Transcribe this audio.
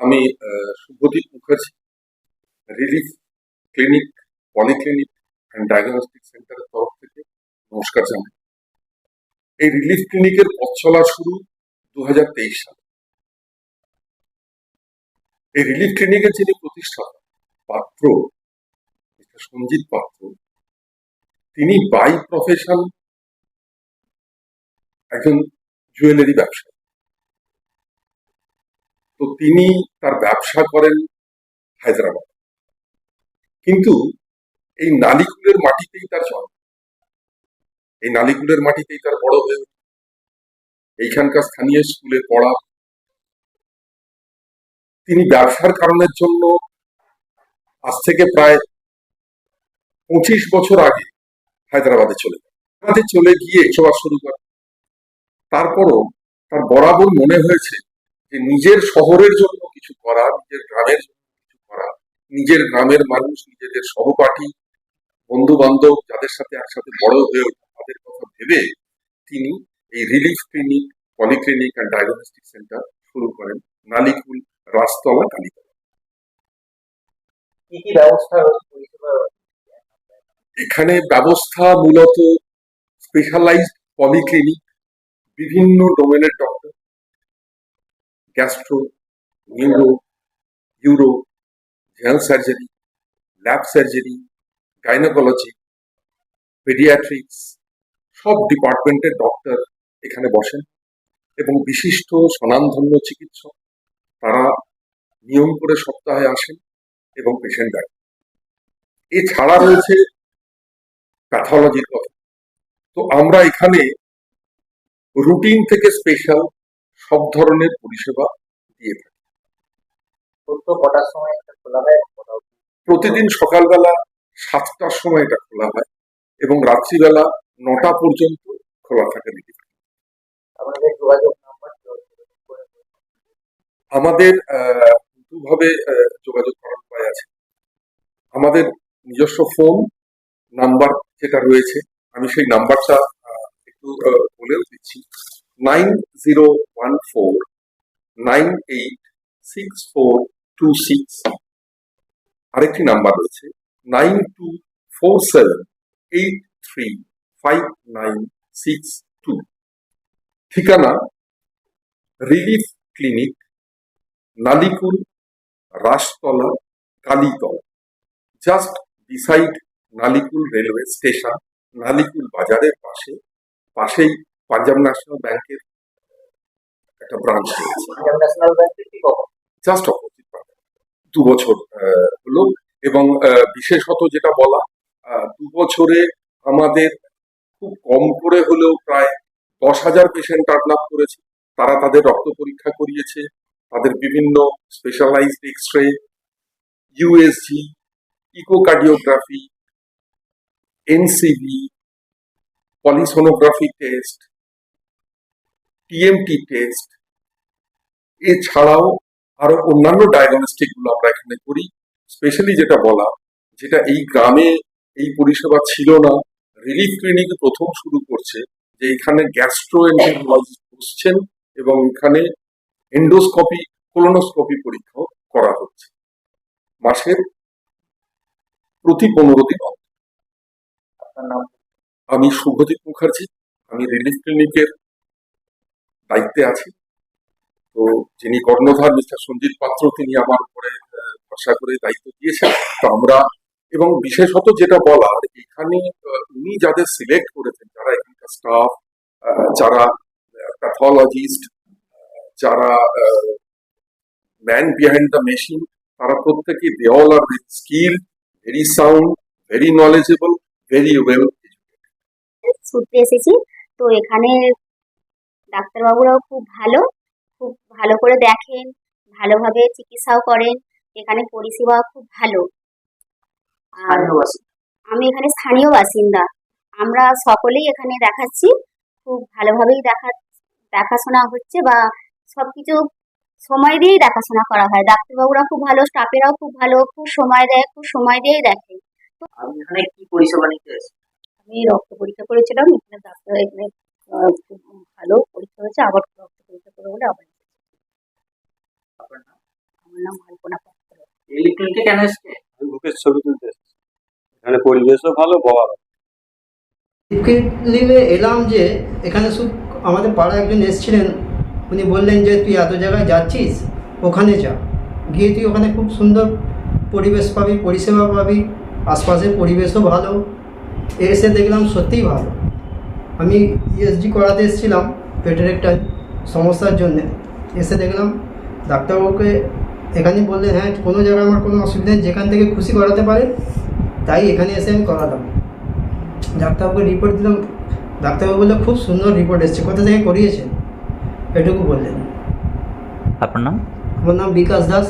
আমি আহ, Subhadeep Mukherjee relief clinic polyclinic and diagnostic সেন্টারের তরফ থেকে নমস্কার জানাই। এই রিলিফ ক্লিনিকের পথ চলা শুরু দু সালে। এই রিলিফ ক্লিনিকের যিনি প্রতিষ্ঠাতা পাত্র সঞ্জিত পাত্র তিনি বাই প্রফেশন একজন জুয়েলারি ব্যবসায়ী। তো তিনি তার ব্যবসা করেন হায়দ্রাবাদ। কিন্তু এই নালিকুলের মাটিতেই তার জন্ম। এই নালিকুলের মাটিতেই তার বড় হয়ে এইখানকার স্থানীয় স্কুলে পড়া। তিনি ব্যবসার কারণের জন্য আজ থেকে প্রায় পঁচিশ বছর আগে হায়দ্রাবাদে চলে যান। চলে গিয়ে চলা শুরু করেন। তারপরও তার বরাবর মনে হয়েছে যে নিজের শহরের জন্য কিছু করা নিজের গ্রামের জন্য কিছু করা নিজের গ্রামের মানুষ নিজেদের সহপাঠী বন্ধু বান্ধব যাদের সাথে একসাথে বড় হয়ে ওঠে তাদের কথা ভেবে তিনি এই relief clinic polyclinic and diagnostic centre শুরু করেন। নালিকুল রাজতলা কালীতলা। কি কি ব্যবস্থা এখানে ব্যবস্থা মূলত স্পেশালাইজড পলিক্লিনিক বিভিন্ন ডোমেনের doctor gastro neuro uro general surgery lab surgery gynaecology paediatrics সব ডিপার্টমেন্টের ডক্টর এখানে বসেন এবং বিশিষ্ট স্বনামধন্য চিকিৎসক তারা নিয়ম করে সপ্তাহে আসেন এবং পেশেন্ট দেখেন। এছাড়া রয়েছে প্যাথোলজির কথা। তো আমরা এখানে রুটিন থেকে স্পেশাল সব ধরনের পরিষেবা দিয়ে থাকি। কটার সময় খোলা হয়? প্রতিদিন সকালবেলা সাতটার সময় এটা খোলা হয় এবং রাত্রিবেলা নটা পর্যন্ত খোলা থাকে নাম্বার আমাদের আহ, দুভাবে যোগাযোগ করার উপায় আছে। আমাদের নিজস্ব ফোন নাম্বার যেটা রয়েছে আমি সেই নাম্বারটা একটু বলেও দিচ্ছি। Nine zero one four nine eight six four two six আরেকটি নাম্বার রয়েছে nine two four seven eight three five nine six two ঠিকানা, relief clinic, Nalikul, Rastala, Kalitala. Just beside Nalikul railway station, Nalikul বাজারের পাশে, পাশেই Punjab national ব্যাংকের একটা branch just opposite দু বছর হলো এবং বিশেষত যেটা বলা দু বছরে আমাদের খুব কম করে হলেও প্রায় দশ হাজার পেশেন্ট টার্ন আপ করেছে। তারা তাদের রক্ত পরীক্ষা করিয়েছে তাদের বিভিন্ন specialised X ray USG echocardiography NCB polysomnography test TMT test এছাড়াও আরও অন্যান্য ডায়াগনস্টিকগুলো আমরা এখানে করি স্পেশালি যেটা বলা যেটা এই গ্রামে এই পরিষেবা ছিল না রিলিফ ক্লিনিক প্রথম শুরু করছে যে এখানে গ্যাস্ট্রো এন্টেরোলজিস্ট বসছেন এবং এখানে এন্ডোস্কোপি কোলোনোস্কোপি পরীক্ষাও করা হচ্ছে। মাসের প্রতি পনেরো দিন অন্তর। আমি শুভদীপ মুখার্জি আমি রিলিফ ক্লিনিকের দায়িত্বে আছি। তো যিনি কর্ণধার, মিস্টার সঞ্জিত পাত্র, তিনি আমার উপরে ভরসা করে দায়িত্ব দিয়েছেন। তো আমরা, এবং বিশেষত যেটা বলার, এখানে উনি যাদের সিলেক্ট করেছেন, যারা এখানকার স্টাফ যারা প্যাথোলজিস্ট যারা ম্যান বিহাইন্ড দ্য মেশিন তারা প্রত্যেকে they all are skill very sound very knowledgeable very well এসেছি। তো এখানে ডাক্তারবাবুরাও খুব ভালো খুব ভালো করে দেখেন ভালোভাবে চিকিৎসাও করেন এখানে পরিষেবা খুব ভালো। আর আমি এখানে স্থানীয় বাসিন্দা। আমরা সকলেই এখানে দেখাচ্ছি খুব ভালোভাবেই দেখা দেখাশোনা হচ্ছে বা সবকিছু সময় দিয়েই দেখাশোনা করা হয়। ডাক্তারবাবুরা খুব ভালো স্টাফেরাও খুব ভালো খুব সময় দেয় খুব সময় দিয়েই দেখে। আমি রক্ত পরীক্ষা করেছিলাম এখানে ডাক্তার এখানে খুব ভালো পরীক্ষা হয়েছে আবার রক্ত পরীক্ষা করে বলে আবার আমার আমার নাম পাত্র। তুলতে কেন এসছে? বুকের ছবি তুলতে এসেছি। এখানে পরিবেশও ভালো বলার লিভে এলাম যে এখানে শুধু আমাদের পাড়া একজন এসেছিলেন। উনি বললেন যে তুই এত জায়গায় যাচ্ছিস? ওখানে যা। গিয়ে তুই ওখানে খুব সুন্দর পরিবেশ পাবি পরিষেবা পাবি। আশপাশের পরিবেশও ভালো। এসে দেখলাম সত্যিই ভালো। আমি ইএসজি করাতে এসেছিলাম পেটের একটা সমস্যার জন্যে। এসে দেখলাম ডাক্তারবাবুকে এখানে বললেন হ্যাঁ কোনো জায়গায় আমার কোনো অসুবিধা নেই যেখান থেকে খুশি করাতে পারে তাই এখানে এসে আমি করালাম ডাক্তারবাবুকে রিপোর্ট দিলাম। ডাক্তারবাবু বলল খুব সুন্দর রিপোর্ট এসছে কোথা থেকে করিয়েছেন? এটুকু বললেন। আপনার নাম? আমার নাম বিকাশ দাস।